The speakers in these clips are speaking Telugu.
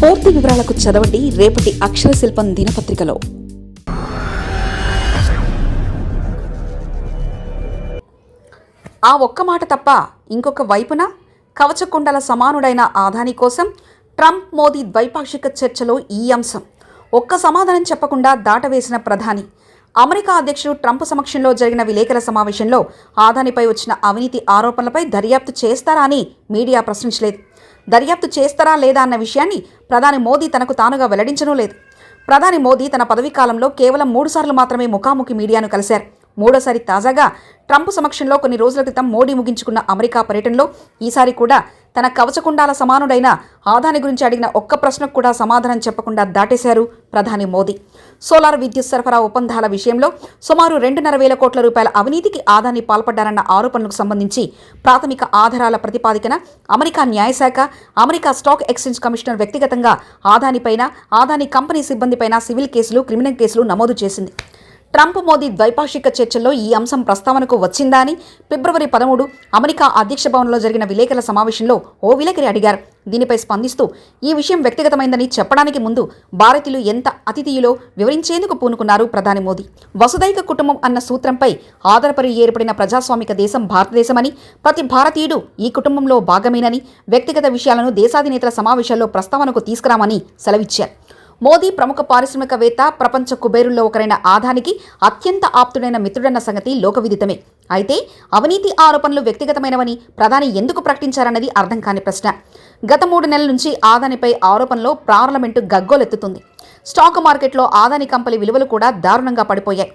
పూర్తి వివరాలకు చదవండి రేపటి అక్షర శిల్పం దినపత్రికలో. ఆ ఒక్క మాట తప్ప ఇంకొక వైపున కవచకుండల సమానుడైన ఆదాని కోసం ట్రంప్ మోదీ ద్వైపాక్షిక చర్చలో ఈ అంశం. ఒక్క సమాధానం చెప్పకుండా దాటవేసిన ప్రధాని. అమెరికా అధ్యక్షుడు ట్రంప్ సమక్షంలో జరిగిన విలేకరుల సమావేశంలో ఆదానిపై వచ్చిన అవినీతి ఆరోపణలపై దర్యాప్తు చేస్తారా అని మీడియా ప్రశ్నించలేదు. దర్యాప్తు చేస్తారా లేదా అన్న విషయాన్ని ప్రధాని మోదీ తనకు తానుగా వెల్లడించనూ లేదు. ప్రధాని మోదీ తన పదవీ కాలంలో కేవలం మూడుసార్లు మాత్రమే ముఖాముఖి మీడియాను కలిశారు. మూడోసారి తాజాగా ట్రంప్ సమక్షంలో కొన్ని రోజుల క్రితం మోడీ ముగించుకున్న అమెరికా పర్యటనలో ఈసారి కూడా తన కవచకుండాల సమానుడైన ఆదాని గురించి అడిగిన ఒక్క ప్రశ్నకు కూడా సమాధానం చెప్పకుండా దాటేశారు ప్రధాని మోదీ. సోలార్ విద్యుత్ సరఫరా ఒప్పందాల విషయంలో సుమారు రెండున్నర వేల కోట్ల రూపాయల అవినీతికి ఆదాని పాల్పడ్డారన్న ఆరోపణలకు సంబంధించి ప్రాథమిక ఆధారాల ప్రతిపాదికన అమెరికా న్యాయశాఖ అమెరికా స్టాక్ ఎక్స్చేంజ్ కమిషనర్ వ్యక్తిగతంగా ఆదానిపైన ఆదాని కంపెనీ సిబ్బందిపైన సివిల్ కేసులు క్రిమినల్ కేసులు నమోదు చేసింది. ట్రంప్ మోదీ ద్వైపాక్షిక చర్చల్లో ఈ అంశం ప్రస్తావనకు వచ్చిందా అని ఫిబ్రవరి పదమూడు అమెరికా అధ్యక్ష భవన్లో జరిగిన విలేకరుల సమావేశంలో ఓ విలేకరి అడిగారు. దీనిపై స్పందిస్తూ ఈ విషయం వ్యక్తిగతమైందని చెప్పడానికి ముందు భారతీయులు ఎంత అతిథియులో వివరించేందుకు పూనుకున్నారు ప్రధాని మోదీ. వసుదైక కుటుంబం అన్న సూత్రంపై ఆధారపడి ఏర్పడిన ప్రజాస్వామిక దేశం భారతదేశమని ప్రతి భారతీయుడు ఈ కుటుంబంలో భాగమేనని వ్యక్తిగత విషయాలను దేశాధినేతల సమావేశాల్లో ప్రస్తావనకు తీసుకురామని సెలవిచ్చారు. మోదీ ప్రముఖ పారిశ్రామికవేత్త ప్రపంచ కుబేరుల్లో ఒకరైన ఆదానికి అత్యంత ఆప్తుడైన మిత్రుడన్న సంగతి లోకవిదితమే. అయితే అవినీతి ఆరోపణలు వ్యక్తిగతమైనవని ప్రధాని ఎందుకు ప్రకటించారన్నది అర్థం కాని ప్రశ్న. గత మూడు నెలల నుంచి ఆదానిపై ఆరోపణలో పార్లమెంటు గగ్గోలెత్తుతుంది. స్టాక్ మార్కెట్లో ఆదాని కంపెనీ విలువలు కూడా దారుణంగా పడిపోయాయి.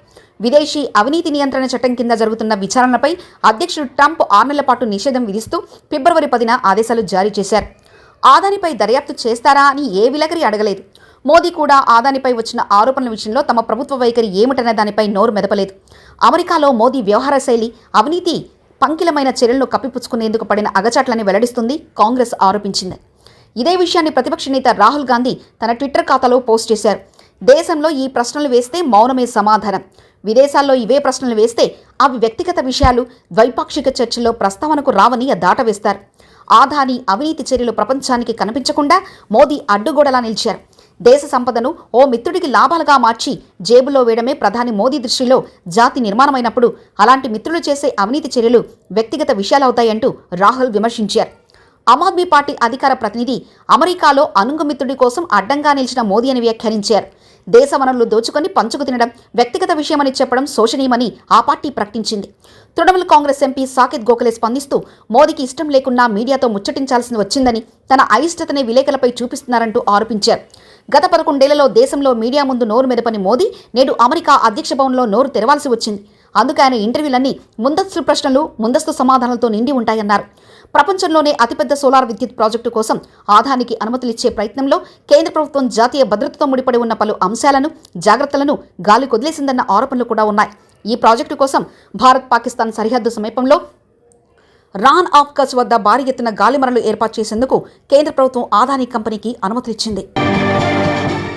విదేశీ అవినీతి నియంత్రణ చట్టం కింద జరుగుతున్న విచారణపై అధ్యక్షుడు ట్రంప్ ఆరు నెలల పాటు నిషేధం విధిస్తూ ఫిబ్రవరి పదిన ఆదేశాలు జారీ చేశారు. ఆదానిపై దర్యాప్తు చేస్తారా అని ఏ విలకరి అడగలేదు. మోదీ కూడా ఆదానిపై వచ్చిన ఆరోపణల విషయంలో తమ ప్రభుత్వ వైఖరి ఏమిటనే దానిపై నోరు మెదపలేదు. అమెరికాలో మోదీ వ్యవహార శైలి అవినీతి పంకిలమైన చర్యలను కప్పిపుచ్చుకునేందుకు పడిన అగచాట్లని వెల్లడిస్తుంది కాంగ్రెస్ ఆరోపించింది. ఇదే విషయాన్ని ప్రతిపక్ష నేత రాహుల్ గాంధీ తన ట్విట్టర్ ఖాతాలో పోస్ట్ చేశారు. దేశంలో ఈ ప్రశ్నలు వేస్తే మౌనమే సమాధానం. విదేశాల్లో ఇవే ప్రశ్నలు వేస్తే అవి వ్యక్తిగత విషయాలు ద్వైపాక్షిక చర్చల్లో ప్రస్తావనకు రావని దాటవేస్తారు ఆదాని అవినీతి చర్యలు ప్రపంచానికి కనిపించకుండా మోదీ అడ్డుగోడలా నిలిచారు. దేశ సంపదను ఓ మిత్రుడికి లాభాలుగా మార్చి జేబులో వేయడమే ప్రధాని మోదీ దృష్టిలో జాతి నిర్మాణమైనప్పుడు అలాంటి మిత్రులు చేసే అవినీతి చర్యలు వ్యక్తిగత విషయాలవుతాయంటూ రాహుల్ విమర్శించారు. ఆమ్ ఆద్మీ పార్టీ అధికార ప్రతినిధి అమెరికాలో అనుంగమిత్రుడి కోసం అడ్డంగా నిలిచిన మోదీ అని వ్యాఖ్యానించారు. దేశ వనరులు దోచుకొని పంచుకు తినడం వ్యక్తిగత విషయమని చెప్పడం శోచనీయమని ఆ పార్టీ ప్రకటించింది. తృణమూల్ కాంగ్రెస్ ఎంపీ సాకిత్ గోఖలే స్పందిస్తూ మోదీకి ఇష్టం లేకున్నా మీడియాతో ముచ్చటించాల్సి వచ్చిందని తన అయిష్టతనే విలేకరులపై చూపిస్తున్నారంటూ ఆరోపించారు. గత పదకొండేళ్ళలో దేశంలో మీడియా ముందు నోరు మెదపని మోదీ నేడు అమెరికా అధ్యక్ష భవన్లో నోరు తెరవాల్సి వచ్చింది. అందుకే ఆయన ఇంటర్వ్యూలన్నీ ముందస్తు ప్రశ్నలు ముందస్తు సమాధానాలతో నిండి ఉంటాయన్నారు. ప్రపంచంలోనే అతిపెద్ద సోలార్ విద్యుత్ ప్రాజెక్టు కోసం ఆదానికి అనుమతులిచ్చే ప్రయత్నంలో కేంద్ర ప్రభుత్వం జాతీయ భద్రతతో ముడిపడి ఉన్న పలు అంశాలను జాగ్రత్తలను గాలి కొదిలేసిందన్న ఆరోపణలు కూడా ఉన్నాయి. ఈ ప్రాజెక్టు కోసం భారత్ పాకిస్తాన్ సరిహద్దు సమీపంలో రాన్ ఆఫ్ కచ్ వద్ద భారీ ఎత్తున గాలిమరలు ఏర్పాటు చేసేందుకు కేంద్ర ప్రభుత్వం ఆదాని కంపెనీకి అనుమతిచ్చింది